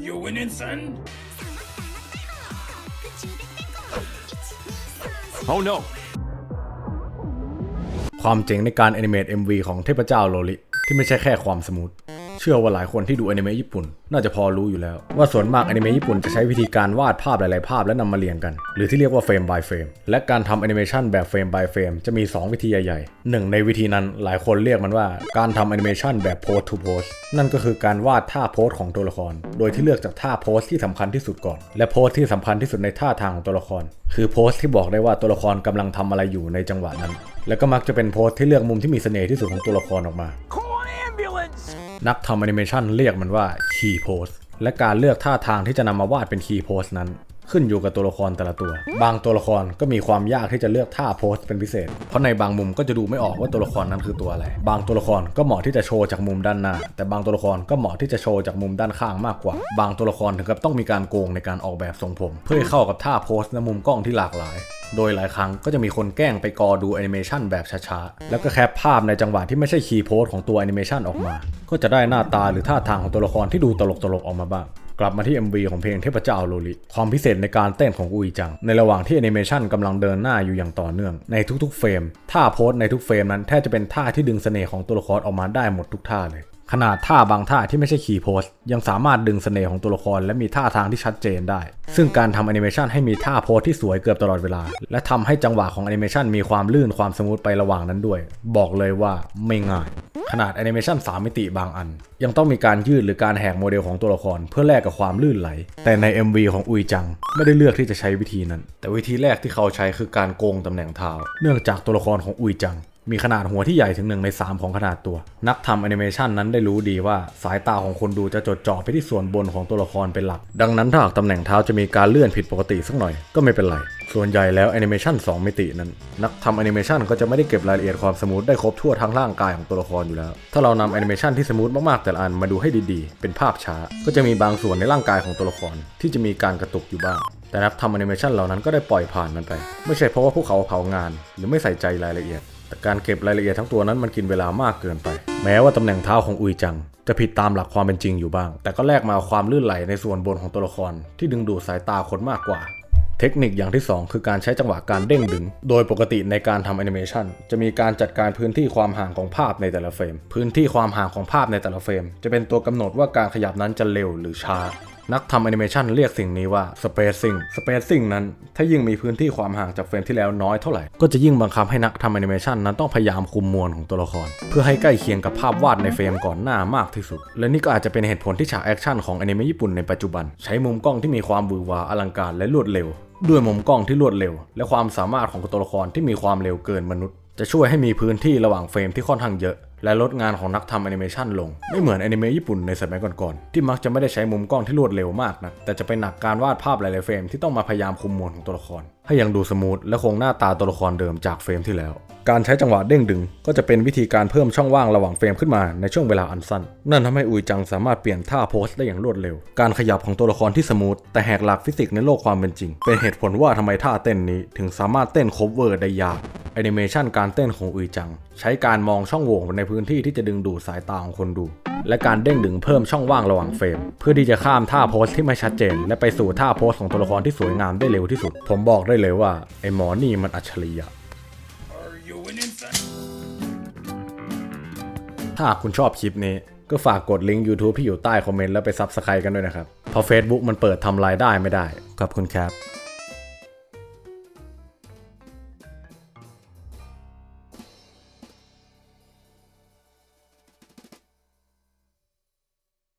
you winning, son? Oh no! ความเจ๋งในการแอนิเมต MV ของเทพเจ้าโลลิ ที่ไม่ใช่แค่ความสมูท เชื่อว่าหลายคนที่ดูอนิเมะญี่ปุ่น น่าจะพอรู้อยู่แล้ว ว่าส่วนมากอนิเมะญี่ปุ่นจะใช้วิธีการวาดภาพหลาย ๆ ภาพและนำมาเรียงกัน หรือที่เรียกว่าเฟรม by เฟรมและการทำแอนิเมชันแบบเฟรม by เฟรมจะมี 2 วิธีใหญ่ๆหนึ่งในวิธีนั้นหลายคนเรียกมันว่าการทำแอนิเมชันแบบ pose to pose นั่นก็คือการวาดท่าโพสของตัวละคร โดยที่เลือกจากท่าโพสที่สำคัญที่สุดก่อน และโพสที่สำคัญที่สุดในท่าทางของตัวละคร คือโพสที่บอกได้ว่าตัวละครกำลังทำอะไรอยู่ในจังหวะนั้น แล้วก็มักจะเป็นโพสที่เลือกมุมที่มีเสน่ห์ที่สุดของตัวละครออกมา Call an ambulance! นักทำแอนิเมชันเรียกมันว่าคีย์โพสและการเลือกท่าทางที่จะนำมาวาดเป็นคีย์โพสนั้น ขึ้นอยู่กับตัวละครแต่ละตัว บางตัวละครก็มีความยากที่จะเลือกท่าโพสเป็นพิเศษ เพราะในบางมุมก็จะดูไม่ออกว่าตัวละครนั้นคือตัวอะไร บางตัวละครก็เหมาะที่จะโชว์จากมุมด้านหน้า แต่บางตัวละครก็เหมาะที่จะโชว์จากมุมด้านข้างมากกว่า บางตัวละครถึงกับต้องมีการโกงในการออกแบบทรงผม เพื่อให้เข้ากับท่าโพสและมุมกล้องที่หลากหลายโดยหลายครั้งก็จะมีคนแกล้งไปกอดูแอนิเมชันแบบช้าๆ แล้วก็แคปภาพในจังหวะที่ไม่ใช่คีย์โพสของตัวแอนิเมชันออกมา ก็จะได้หน้าตาหรือท่าทางของตัวละครที่ดูตลกๆออกมาบ้าง กลับมาที่ MV ของเพลงเทพเจ้าโลลิความพิเศษในการเต้นของอุยจัง ในระหว่างที่แอนิเมชันกำลังเดินหน้าอยู่อย่างต่อเนื่อง ในทุกๆเฟรมท่าโพสในทุกเฟรมนั้นแทบจะเป็นท่าที่ดึงเสน่ห์ของตัวละครออกมาได้หมดทุกท่าเลย ขนาดท่าบางท่าที่ไม่ใช่คีย์โพสยังสามารถดึงเสน่ห์ของตัวละครและมีท่าทางที่ชัดเจนได้ ซึ่งการทำแอนิเมชันให้มีท่าโพสที่สวยเกือบตลอดเวลา และทำให้จังหวะของแอนิเมชันมีความลื่นความสมูทไประหว่างนั้นด้วย บอกเลยว่าไม่ง่าย ขนาดแอนิเมชัน3มิติบางอัน ยังต้องมีการยืดหรือการแหกโมเดลของตัวละคร เพื่อแลกกับความลื่นไหล แต่ใน MV ของอุยจัง ไม่ได้เลือกที่จะใช้วิธีนั้น แต่วิธีแรกที่เขาใช้คือการโกงตำแหน่งเท้า เนื่องจากตัวละครของอุยจัง มีขนาดหัวที่ใหญ่ถึง1ใน 3 ของขนาดตัว นักทำแอนิเมชันนั้นได้รู้ดีว่าสายตาของคนดูจะจดจ่อไปที่ส่วนบนของตัวละครเป็นหลัก ดังนั้นถ้าหากตำแหน่งเท้าจะมีการเลื่อนผิดปกติสักหน่อยก็ไม่เป็นไร ส่วนใหญ่แล้วแอนิเมชัน2มิตินั้น นักทำแอนิเมชันก็จะไม่ได้เก็บรายละเอียดความสมูทได้ครบทั่วทั้งร่างกายของตัวละครอยู่แล้ว ถ้าเรานำแอนิเมชันที่สมูทมากๆแต่ละอันมาดูให้ดีๆ เป็นภาพช้า ก็จะมีบางส่วนในร่างกายของตัวละคร ที่จะมีการกระตุกอยู่บ้างแต่นักทำแอนิเมชันเหล่านั้นก็ได้ปล่อยผ่านมันไป ไม่ใช่เพราะว่าพวกเขาเผางาน หรือไม่ใส่ใจรายละเอียด แต่การเก็บรายละเอียดทั้งตัวนั้นมันกินเวลามากเกินไป แม้ว่าตำแหน่งเท้าของอุยจัง จะผิดตามหลักความเป็นจริงอยู่บ้าง แต่ก็แลกมาความลื่นไหลในส่วนบนของตัวละคร ที่ดึงดูดสายตาคนมากกว่า เทคนิคอย่างที่ 2 คือการใช้จังหวะการเด้งดึง โดยปกติในการทำแอนิเมชันจะมีการจัดการพื้นที่ความห่างของภาพในแต่ละเฟรม พื้นที่ความห่างของภาพในแต่ละเฟรม จะเป็นตัวกำหนดว่าการขยับนั้นจะเร็วหรือช้า นักทำแอนิเมชันเรียกสิ่งนี้ว่า spacing spacing นั้น ถ้ายิ่งมีพื้นที่ความห่างจากเฟรมที่แล้วน้อยเท่าไหร่ ก็จะยิ่งบังคับให้นักทำแอนิเมชันนั้นต้องพยายามคุมมวลของตัวละคร เพื่อให้ใกล้เคียงกับภาพวาดในเฟรมก่อนหน้ามากที่สุด และนี่ก็อาจจะเป็นเหตุผลที่ฉากแอคชั่นของแอนิเมะญี่ปุ่นในปัจจุบัน ใช้มุมกล้องที่มีความหวือวาอลังการและรวดเร็ว ด้วยมุมกล้องที่รวดเร็ว และความสามารถของตัวละครที่มีความเร็วเกินมนุษย์ จะช่วยให้มีพื้นที่ระหว่างเฟรมที่ค่อนข้างเยอะ และลดงานของนักทำแอนิเมชันลง ไม่เหมือนแอนิเมะญี่ปุ่นในสมัยก่อนๆ ที่มักจะไม่ได้ใช้มุมกล้องที่รวดเร็วมากนะแต่จะไปหนักการวาดภาพหลายๆเฟรมที่ต้องมาพยายามคุมมวลของตัวละคร ให้ยังดูสมูทและคงหน้าตาตัวละครเดิมจากเฟรมที่แล้ว การใช้จังหวะเด้งดึง ก็จะเป็นวิธีการเพิ่มช่องว่างระหว่างเฟรมขึ้นมาในช่วงเวลาอันสั้น นั่นทำให้อุยจังสามารถเปลี่ยนท่าโพสได้อย่างรวดเร็ว การขยับของตัวละครที่สมูทแต่แหกหลักฟิสิกส์ในโลกความเป็นจริง เป็นเหตุผลว่าทำไมท่าเต้นนี้ถึงสามารถเต้นคฟเวอร์ได้ยาก แอนิเมชันการเต้นของอุยจัง ใช้การมองช่องโหว่ในพื้นที่ที่จะดึงดูดสายตาของคนดู และการเด้งดึงเพิ่มช่องว่างระหว่างเฟรม เพื่อที่จะข้ามท่าโพสที่ไม่ชัดเจน และไปสู่ท่าโพสของตัวละครที่สวยงามได้เร็วที่สุด ผมบอกได้เลยว่าไอ้หมอนี่มันอัจฉริยะถ้าคุณชอบคลิปนี้ก็ฝากกดลิงก์ YouTube ที่อยู่ใต้คอมเมนต์แล้วไปซับสไครต์กันด้วยนะครับ เพราะ Facebook มันเปิดทำรายได้ไม่ได้ ขอบคุณครับ